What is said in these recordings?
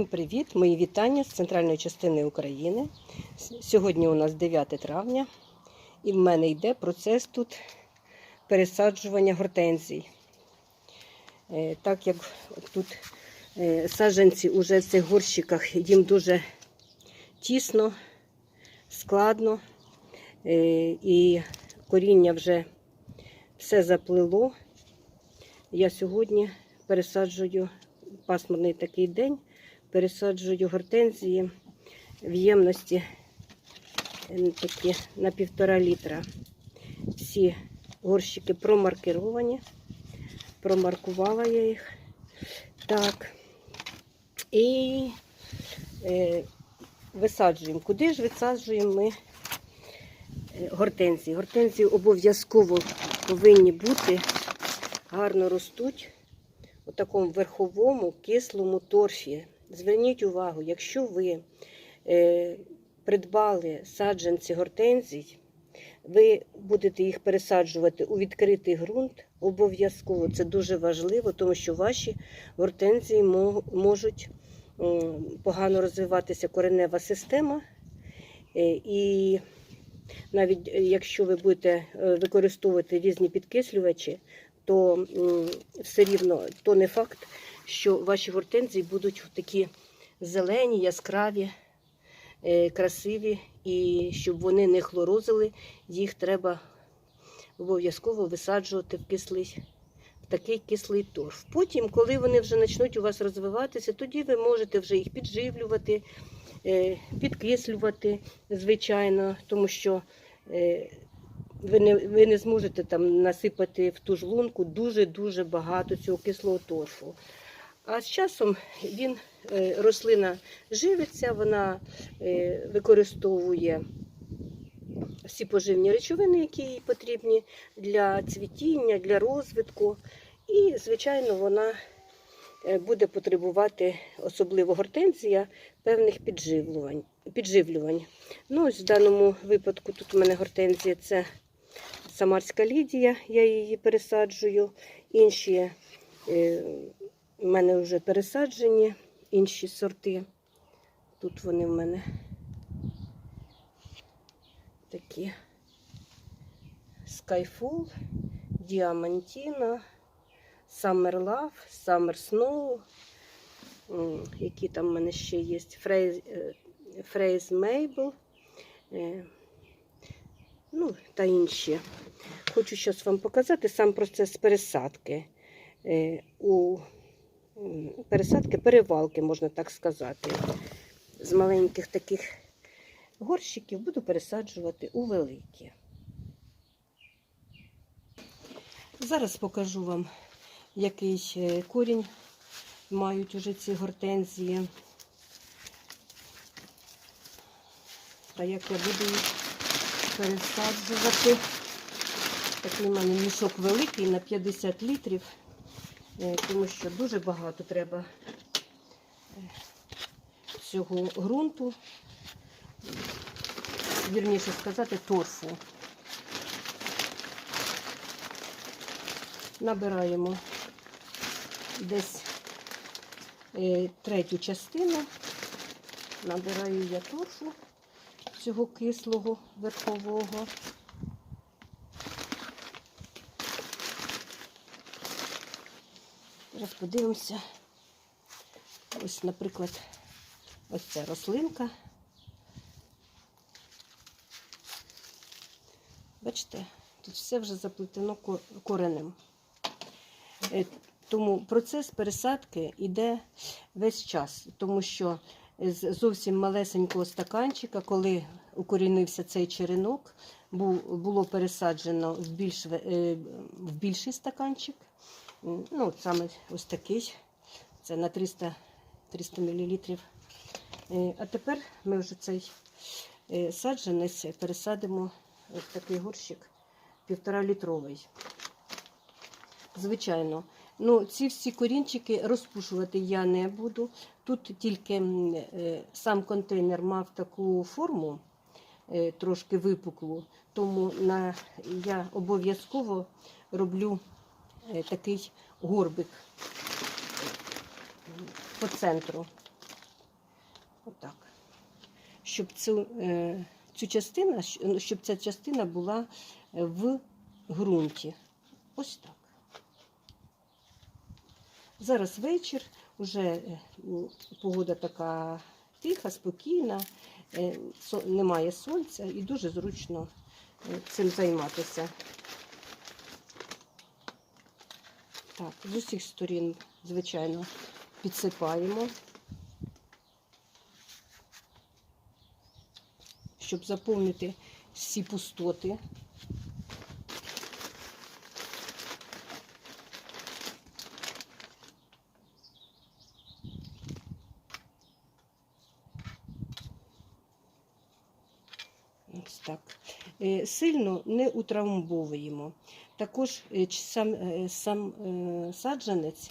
Всім привіт! Мої вітання з центральної частини України. Сьогодні у нас 9 травня, і в мене йде процес тут пересаджування гортензій. Е, Так як тут е, саджанці уже в цих горщиках їм дуже тісно, складно, е, і коріння вже все заплило. Я сьогодні пересаджую пасмурний такий день, пересаджую гортензії в ємності е, такі на півтора літра. Всі горщики промаркеровані, промаркувала я їх. Так. І е, висаджуємо. Куди ж висаджуємо ми е, гортензії? Гортензії обов'язково повинні бути, гарно ростуть у такому верховому кислому торфі. Зверніть увагу, якщо ви е, придбали саджанці гортензій, ви будете їх пересаджувати у відкритий ґрунт, обов'язково. Це дуже важливо, тому що ваші гортензії можуть погано розвиватися коренева система. Е, І навіть е, якщо ви будете е, використовувати різні підкислювачі, то все рівно то не факт, що ваші гортензії будуть такі зелені, яскраві, е, красиві, і щоб вони не хлорозили, їх треба обов'язково висаджувати в кислий. Такий кислий торф. Потім, коли вони вже почнуть у вас розвиватися, тоді ви можете вже їх підживлювати, е, підкислювати, звичайно, тому що е, ви не, ви не зможете там насипати в ту ж лунку дуже-дуже багато цього кислого торфу. А з часом він, е, рослина живиться, вона е, використовує всі поживні речовини, які їй потрібні для цвітіння, для розвитку. І, звичайно, вона е, буде потребувати, особливо гортензія, певних підживлювань. підживлювань. Ну, ось в даному випадку тут у мене гортензія це Самарська Лідія, я її пересаджую. Інші е, в мене вже пересаджені, інші сорти. Тут вони в мене такі Skyfall, Діамантіна, Summer Love, Summer Snow. Які там в мене ще є? Фрейз, е, Фрейз Мейбл. Е, Ну, та інші. Хочу зараз вам показати сам процес пересадки. Е, У пересадки, перевалки, можна так сказати. З маленьких таких горщиків буду пересаджувати у великі. Зараз покажу вам, який корінь мають уже ці гортензії. Та як я буду їх пересаджувати. Такий у мене мішок великий на 50 літрів, тому що дуже багато треба е, цього ґрунту, вірніше сказати, торфу. Набираємо десь е, третю частину, набираю я торфу цього кислого верхового. Зараз подивимося. Ось, наприклад, ось ця рослинка. Бачите, тут все вже заплетено ко- коренем. Е, Тому процес пересадки йде весь час, тому що з зовсім малесенького стаканчика, коли укорінився цей черенок, було пересаджено в, е, в більший стаканчик. Ну, саме ось такий. Це на 300, 300 мл. А тепер ми вже цей е, саджанець пересадимо ось такий горщик півтора літровий. Звичайно. Ну, ці всі корінчики розпушувати я не буду. Тут тільки е, сам контейнер мав таку форму, е, трошки випуклу, тому на, я обов'язково роблю такий горбик по центру. Отак. Щоб цю, е, цю частину, ну, щоб ця частина була е, в ґрунті. Ось так. Зараз вечір, вже е, погода така тиха, спокійна, е, немає сонця і дуже зручно е, цим займатися. Так, з усіх сторін, звичайно, підсипаємо, щоб заповнити всі пустоти. Ось так. Е, Сильно не утрамбовуємо. Також е, сам, е, сам е, саджанець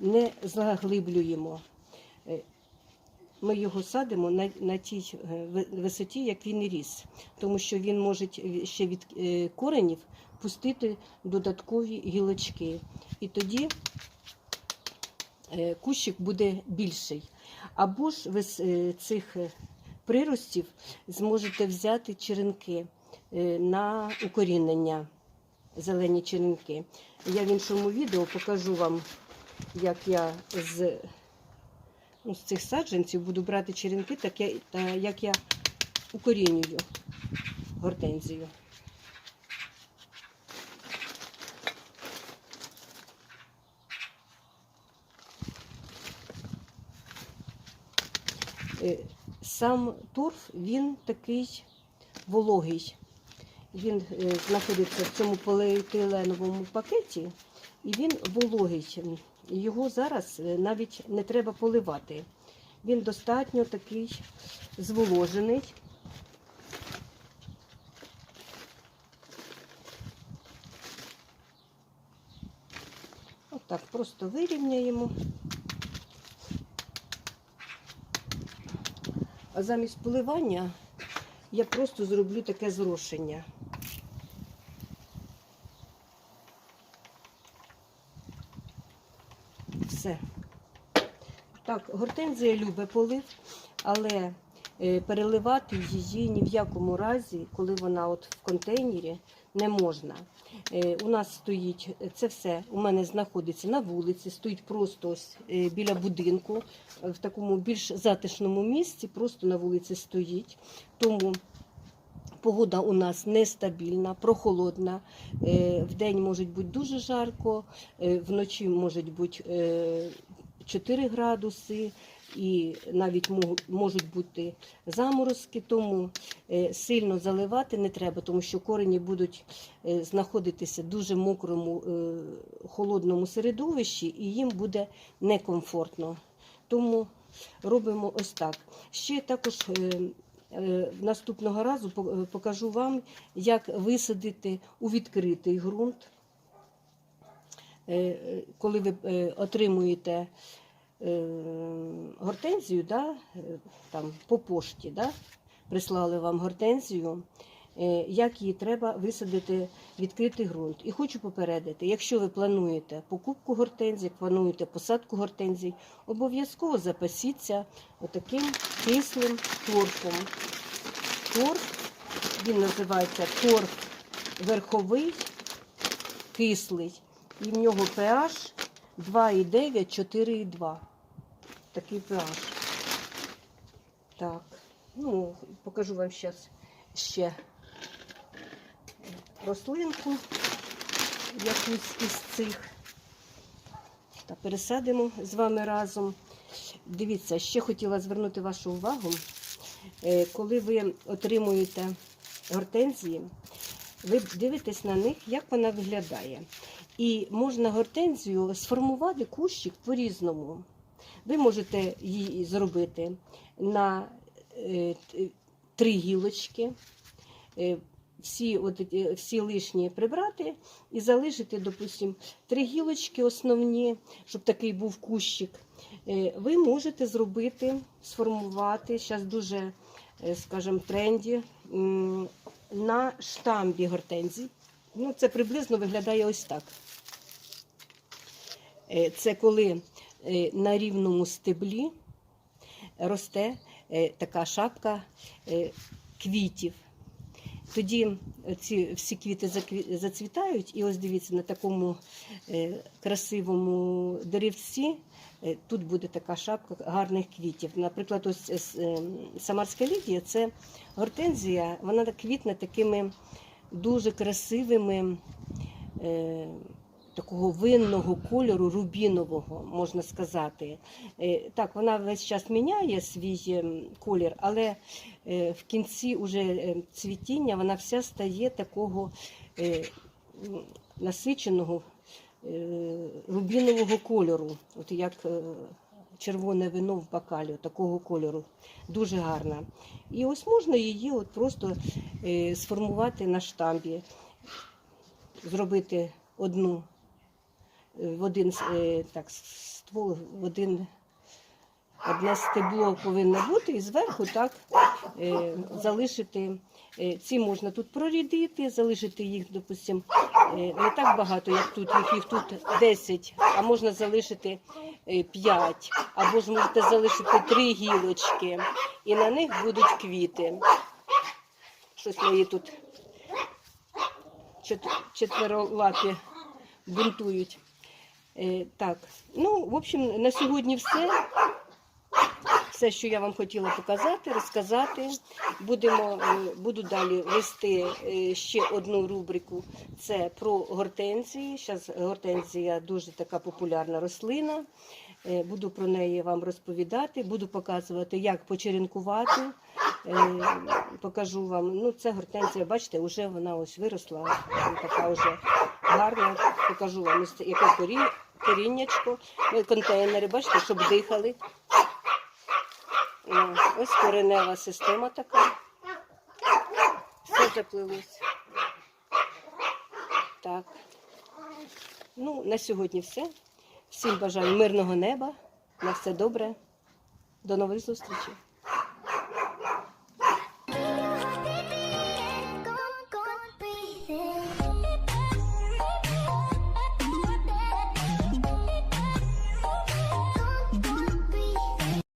не заглиблюємо. Ми його садимо на, на тій висоті, як він і ріс, тому що він може ще від коренів пустити додаткові гілочки. І тоді кущик буде більший. Або ж ви з цих приростів зможете взяти черенки на укорінення, зелені черенки. Я в іншому відео покажу вам, як я з, ну, з цих саджанців буду брати черенки, так я, та як я укорінюю гортензію. Е, Сам торф він такий вологий. Він е, знаходиться в цьому поліетиленовому пакеті, і він вологий. Його зараз е, навіть не треба поливати. Він достатньо такий зволожений. Отак, просто вирівняємо. А замість поливання я просто зроблю таке зрошення. Все. Так, гортензія любить полив, але е, переливати її ні в якому разі, коли вона от в контейнері, не можна. Е, У нас стоїть це все у мене знаходиться на вулиці, стоїть просто ось е, біля будинку, в такому більш затишному місці, просто на вулиці стоїть. Тому погода у нас нестабільна, прохолодна. Е, Вдень може бути дуже жарко, е, вночі може бути е, 4 градуси. І навіть можуть бути заморозки, тому е, сильно заливати не треба, тому що корені будуть е, знаходитися в дуже мокрому, е, холодному середовищі, і їм буде некомфортно. Тому робимо ось так. Ще також е, е, наступного разу е, покажу вам, як висадити у відкритий ґрунт. Е, е, Коли ви е, отримуєте е, гортензію, да, е, там, по пошті, да, прислали вам гортензію, е, як її треба висадити відкритий ґрунт. І хочу попередити, якщо ви плануєте покупку гортензій, плануєте посадку гортензій, обов'язково запасіться отаким кислим торфом. Торф, він називається торф верховий, кислий, і в нього pH 2,9, 4,2. Такий pH. Так, ну, покажу вам зараз ще рослинку, якусь із цих. Та пересадимо з вами разом. Дивіться, ще хотіла звернути вашу увагу, Е, коли ви отримуєте гортензії, ви дивитесь на них, як вона виглядає. І можна гортензію сформувати кущик по-різному. Ви можете її зробити на е, три гілочки, е, всі, от, всі лишні прибрати і залишити, допустимо, три гілочки основні, щоб такий був кущик. Е, Ви можете зробити, сформувати, зараз дуже, е, скажімо, тренді, на штамбі гортензій. Ну, це приблизно виглядає ось так. Е, Це коли е, на рівному стеблі росте е, така шапка е, квітів. Тоді ці всі квіти зацвітають, і ось дивіться, на такому е, красивому деревці е, тут буде така шапка гарних квітів. Наприклад, ось е, с- е, Самарська лідія це гортензія, вона квітне такими дуже красивими. Такого винного кольору, рубінового, можна сказати. Е, Так, вона весь час міняє свій ем, колір, але е, в кінці уже е, цвітіння вона вся стає такого насиченого рубінового кольору, от як червоне вино в бокалі, такого кольору. Дуже гарна. І ось можна її от просто сформувати на штамбі, зробити одну в один е, так, ствол, в один одне стебло повинно бути, і зверху так е, залишити. е, Ці можна тут прорідити, залишити їх, допустим, е, не так багато, як тут, їх, їх тут 10, а можна залишити 5, або ж можете залишити 3 гілочки, і на них будуть квіти. Щось мої тут четверолапі бунтують. Е, так, ну, в общем, на сьогодні все. Все, що я вам хотіла показати, розказати. Будемо, е, буду далі вести е, ще одну рубрику. Це про гортензії. Зараз гортензія дуже така популярна рослина. Буду про неї вам розповідати, буду показувати, як почеренкувати. Покажу вам. Ну, це гортензія, бачите, вже вона ось виросла, така вже гарна. Покажу вам, яке корі- коріннячко, Е, контейнери, бачите, щоб дихали. Ось коренева система така. Все заплилось. Так. Ну, на сьогодні все. Всім бажаю мирного неба. На все добре. До нових зустрічей.